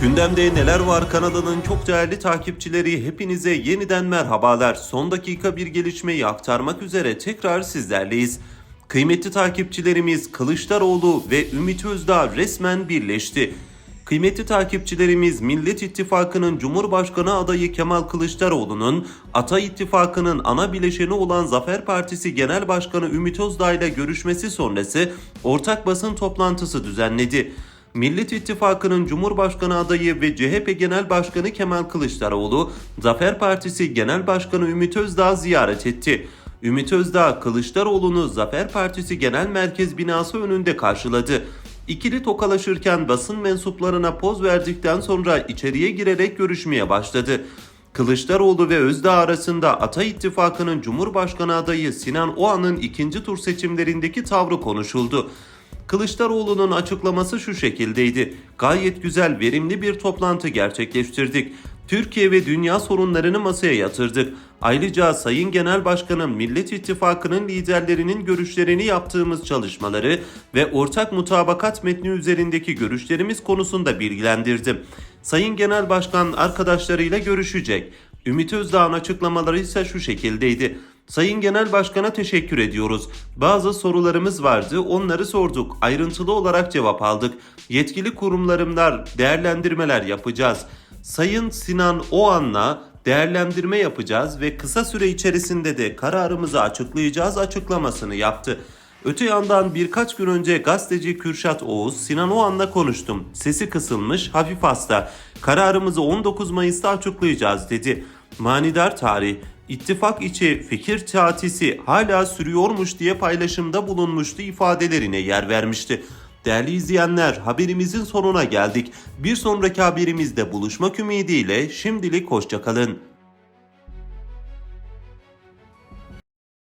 Gündemde neler var kanalının çok değerli takipçileri hepinize yeniden merhabalar. Son dakika bir gelişmeyi aktarmak üzere tekrar sizlerleyiz. Kıymetli takipçilerimiz Kılıçdaroğlu ve Ümit Özdağ resmen birleşti. Kıymetli takipçilerimiz Millet İttifakı'nın Cumhurbaşkanı adayı Kemal Kılıçdaroğlu'nun Ata İttifakı'nın ana bileşeni olan Zafer Partisi Genel Başkanı Ümit Özdağ ile görüşmesi sonrası ortak basın toplantısı düzenledi. Millet İttifakı'nın Cumhurbaşkanı adayı ve CHP Genel Başkanı Kemal Kılıçdaroğlu, Zafer Partisi Genel Başkanı Ümit Özdağ ziyaret etti. Ümit Özdağ, Kılıçdaroğlu'nu Zafer Partisi Genel Merkez binası önünde karşıladı. İkili tokalaşırken basın mensuplarına poz verdikten sonra içeriye girerek görüşmeye başladı. Kılıçdaroğlu ve Özdağ arasında Ata İttifakı'nın Cumhurbaşkanı adayı Sinan Oğan'ın ikinci tur seçimlerindeki tavrı konuşuldu. Kılıçdaroğlu'nun açıklaması şu şekildeydi. Gayet güzel, verimli bir toplantı gerçekleştirdik. Türkiye ve dünya sorunlarını masaya yatırdık. Ayrıca Sayın Genel Başkanım Millet İttifakı'nın liderlerinin görüşlerini yaptığımız çalışmaları ve ortak mutabakat metni üzerindeki görüşlerimiz konusunda bilgilendirdim. Sayın Genel Başkan arkadaşlarıyla görüşecek. Ümit Özdağ'ın açıklamaları ise şu şekildeydi. Sayın Genel Başkan'a teşekkür ediyoruz. Bazı sorularımız vardı, onları sorduk. Ayrıntılı olarak cevap aldık. Yetkili kurumlarımlar değerlendirmeler yapacağız. Sayın Sinan Oğan'la değerlendirme yapacağız ve kısa süre içerisinde de kararımızı açıklayacağız açıklamasını yaptı. Öte yandan birkaç gün önce gazeteci Kürşat Oğuz Sinan Oğan'la konuştum. Sesi kısılmış, hafif hasta. Kararımızı 19 Mayıs'ta açıklayacağız dedi. Manidar tarih, ittifak içi fikir teatisi hala sürüyormuş diye paylaşımda bulunmuştu ifadelerine yer vermişti. Değerli izleyenler haberimizin sonuna geldik. Bir sonraki haberimizde buluşmak ümidiyle şimdilik hoşçakalın.